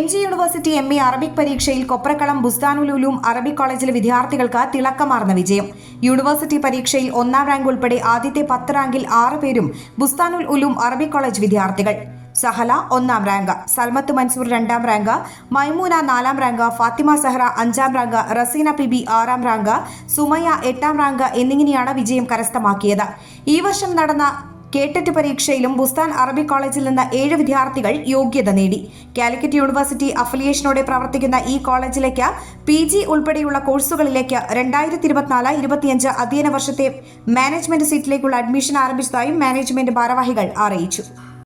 M G university M E Arabic പരീക്ഷയിൽ Koprakkalam ബുസ്താനുലൂലും Arabic കോളേജിലെ വിദ്യാർത്ഥികൾക്ക് തിളക്കമാർന്ന വിജയം. യൂണിവേഴ്സിറ്റി പരീക്ഷയിൽ ഒന്നാം റാങ്ക് ഉൾപ്പെടെ ആദ്യത്തെ പത്ത് റാങ്കിൽ ആറ് പേരും ബുസ്താനുൽ ഉലൂം അറബിക് കോളേജ് വിദ്യാർത്ഥികൾ. സഹല ഒന്നാം റാങ്ക്. സൽമത്ത് മൻസൂർ രണ്ടാം റാങ്ക്. മൈമൂന നാലാം റാങ്ക്. ഫാത്തിമ സഹറ അഞ്ചാം റാങ്ക്. റസീന പിബി ആറാം റാങ്ക്. സുമയ എട്ടാം റാങ്ക് എന്നിങ്ങനെയാണ് വിജയം കരസ്ഥമാക്കിയത്. ഈ വർഷം നടന്ന കേട്ടറ്റ് പരീക്ഷയിലും ബുസ്താൻ അറബിക് കോളേജിൽ നിന്ന് ഏഴ് വിദ്യാർത്ഥികൾ യോഗ്യത നേടി. കാലിക്കറ്റ് യൂണിവേഴ്സിറ്റി അഫിലിയേഷനോടെ പ്രവർത്തിക്കുന്ന ഈ കോളേജിലേക്ക് പി ജി ഉൾപ്പെടെയുള്ള കോഴ്സുകളിലേക്ക് രണ്ടായിരത്തി ഇരുപത്തിനാല് ഇരുപത്തിയഞ്ച് അധ്യയന വർഷത്തെ മാനേജ്മെന്റ് സീറ്റിലേക്കുള്ള അഡ്മിഷൻ ആരംഭിച്ചതായും മാനേജ്മെന്റ് ഭാരവാഹികൾ അറിയിച്ചു.